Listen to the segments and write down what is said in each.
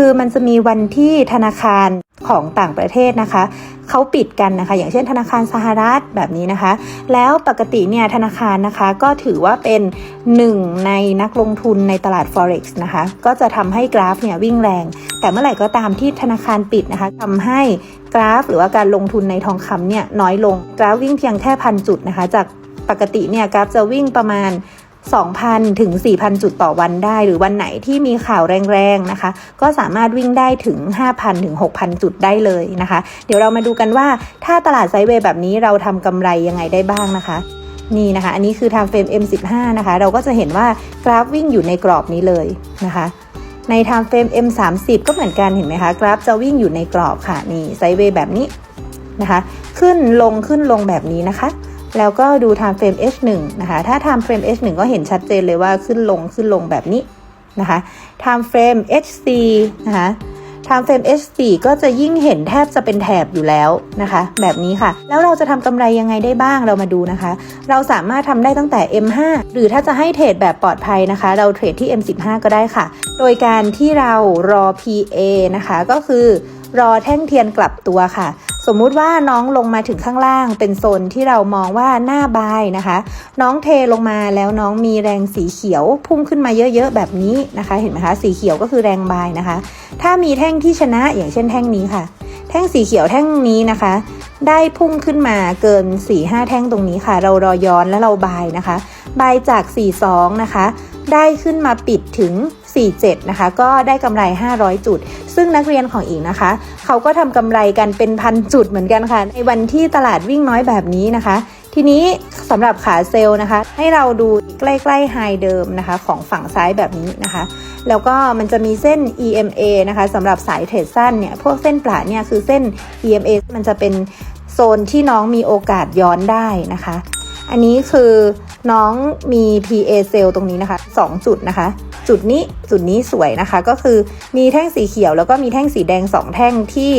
คือมันจะมีวันที่ธนาคารของต่างประเทศนะคะเขาปิดกันนะคะ อย่างเช่นธนาคารสหรัฐแบบนี้นะคะ แล้วปกติเนี่ยธนาคารนะคะก็ถือว่าเป็นหนึ่งในนักลงทุนในตลาด forex นะคะ ก็จะทำให้กราฟเนี่ยวิ่งแรง แต่เมื่อไหร่ก็ตามที่ธนาคารปิดนะคะทำให้กราฟ หรือว่าการลงทุนในทองคำเนี่ยน้อยลง กราฟวิ่งเพียงแค่พันจุดนะคะ จากปกติเนี่ยกราฟจะวิ่งประมาณ 2,000 ถึง 4,000 จุดต่อวันได้ หรือวันไหนที่มีข่าวแรงๆนะคะ ก็สามารถวิ่งได้ถึง 5,000 ถึง 6,000 จุดได้เลยนะคะ เดี๋ยวเรามาดูกันว่าถ้าตลาดไซเวย์แบบนี้เราทำกำไรยังไงได้บ้างนะคะนี่นะคะ อันนี้คือ time frame M15 นะคะ เราก็จะเห็นว่ากราฟวิ่งอยู่ในกรอบนี้เลยนะคะ ใน time frame M30 ก็เหมือนกันเห็นไหมคะ กราฟจะวิ่งอยู่ในกรอบค่ะ นี่ไซเวย์แบบนี้นะคะ ขึ้นลงขึ้นลงแบบนี้นะคะ แล้วก็ดู time frame H1 นะคะ ถ้า time frame H1 ก็เห็นชัดเจนเลยว่าขึ้นลงขึ้นลงแบบนี้นะคะ time frame HC นะคะ time frame H4 ก็จะยิ่งเห็นแทบจะเป็นแถบอยู่แล้วนะคะ แบบนี้ค่ะ แล้วเราจะทำกำไรยังไงได้บ้างเรามาดูนะคะ เราสามารถทำได้ตั้งแต่ M5 หรือถ้าจะให้เทรดแบบปลอดภัยนะคะ เราเทรดที่ M15 ก็ได้ค่ะ โดยการที่เรารอ PA นะคะ ก็คือรอแท่งเทียนกลับตัวค่ะ สมมุติว่าน้องลงมาถึงข้างล่างเป็นโซนที่เรามองว่าหน้าบายนะคะ น้องเทลงมาแล้วน้องมีแรงสีเขียวพุ่งขึ้นมาเยอะๆแบบนี้นะคะ เห็นไหมคะสีเขียวก็คือแรงบายนะคะ ถ้ามีแท่งที่ชนะอย่างเช่นแท่งนี้ค่ะ แท่งสีเขียวแท่งนี้นะคะ ได้พุ่งขึ้นมาเกิน4-5แท่งตรงนี้ค่ะ เรารอย้อนแล้วเราบายนะคะ บายจาก 42 นะคะ ได้ขึ้นมาปิดถึง 47 นะคะ ก็ได้กำไร 500 จุด ซึ่งนักเรียนของอิงนะคะ เขาก็ทำกำไรกันเป็นพันจุดเหมือนกันค่ะ ในวันที่ตลาดวิ่งน้อยแบบนี้นะคะ ทีนี้สำหรับขาเซลล์นะคะ ให้เราดูใกล้ๆไฮเดิมนะคะ ของฝั่งซ้ายแบบนี้นะคะแล้วก็มันจะมีเส้น EMA นะคะสำหรับสายเทรดสั้นเนี่ยพวกเส้นปลาเนี่ยคือเส้น EMA มันจะเป็นโซนที่น้องมีโอกาสย้อนได้นะคะ อันนี้คือน้องมี PA เซลตรงนี้นะคะ 2 จุดนะคะ จุดนี้จุดนี้สวยนะคะ ก็คือมีแท่งสีเขียวแล้วก็มีแท่งสีแดง 2 แท่งที่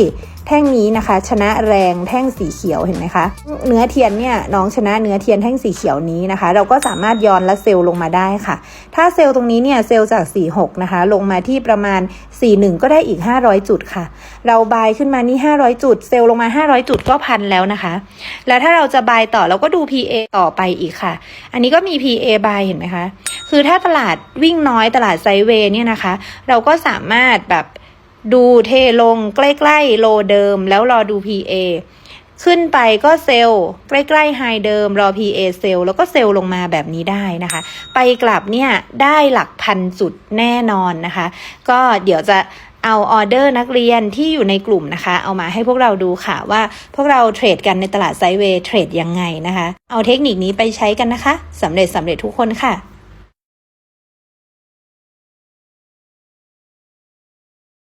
แท่งนี้นะคะ ชนะแรงแท่งสีเขียวเห็นไหมคะ เนื้อเทียนเนี่ยน้องชนะเนื้อเทียนแท่งสีเขียวนี้นะคะ เราก็สามารถย้อนและเซลล์ลงมาได้ค่ะ ถ้าเซลล์ตรงนี้เนี่ยเซลล์จาก 46 นะคะ ลงมาที่ประมาณ 41 ก็ได้อีก 500 จุดค่ะ เราบายขึ้นมานี่ 500 จุด เซลล์ลงมา 500 จุดก็พันแล้วนะคะ แล้วถ้าเราจะบายต่อเราก็ดู PA ต่อไปอีกค่ะ อันนี้ก็มี PA บายเห็นไหมคะ คือถ้าตลาดวิ่งน้อยตลาดไซเวย์เนี่ยนะคะ เราก็สามารถแบบ ดูเทลงใกล้ๆโลเดิมแล้วรอดู PA ขึ้นไปก็เซลล์ใกล้ๆไฮเดิมรอ PA เซลล์แล้วก็เซลล์ลงมาแบบนี้ได้นะคะ ไปกลับเนี่ยได้หลักพันจุดแน่นอนนะคะ ก็เดี๋ยวจะเอาออเดอร์นักเรียนที่อยู่ในกลุ่มนะคะ เอามาให้พวกเราดูค่ะว่าพวกเราเทรดกันในตลาดไซเวย์เทรดยังไงนะคะ เอาเทคนิคนี้ไปใช้กันนะคะสำเร็จสำเร็จทุกคนค่ะ